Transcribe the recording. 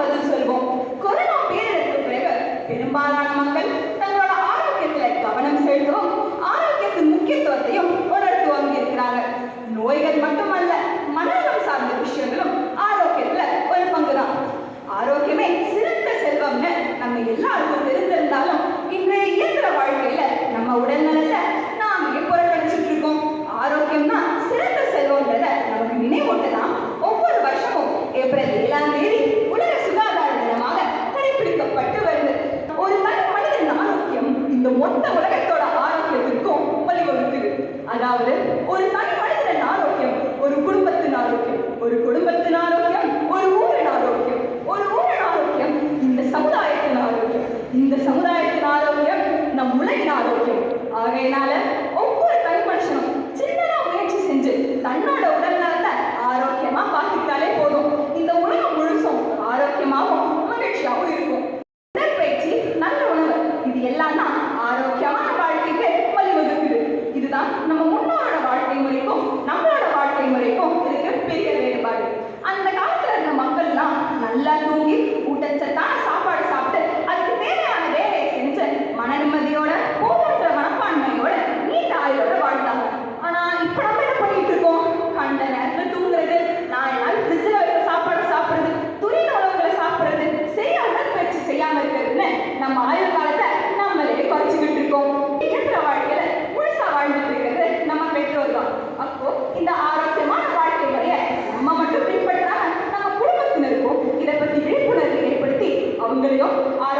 பதில் சொல்வோம். கொரோனா பேரிடருக்கு பிறகு பெரும்பாலான மக்கள் மொத்த உலகத்தோட ஆரோக்கியத்திற்கும் வழி வழிவகுக்குது அதாவது ஒரு தனி மனிதன் ஆரோக்கியம் ஒரு குடும்பத்தின் ஆரோக்கியம் ஒரு குடும்பத்தின் ஆரோக்கியம் ஒரு ஊரின் ஆரோக்கியம் ஒரு ஊரின் ஆரோக்கியம் இந்த சமுதாயத்தின் ஆரோக்கியம் இந்த சமுதாயத்தின் ஆரோக்கியம் நம் உலகின் ஆரோக்கியம். ஆகையினால இருக்குன்னு நம்ம ஆயுள் காலத்தை நம்மளே குறைச்சிக்கிட்டு இருக்கோம். இருக்கிற வாழ்க்கையில முழுசா வாழ்ந்துட்டு இருக்கிறது நம்ம பெற்றோர் தான். அப்போ இந்த ஆரோக்கியமான வாழ்க்கை முறைய நம்ம மட்டும் பின்பற்றாம நம்ம குடும்பத்தினருக்கும் இதை பத்தி விழிப்புணர்வு ஏற்படுத்தி அவங்களையும் ஆரோக்கிய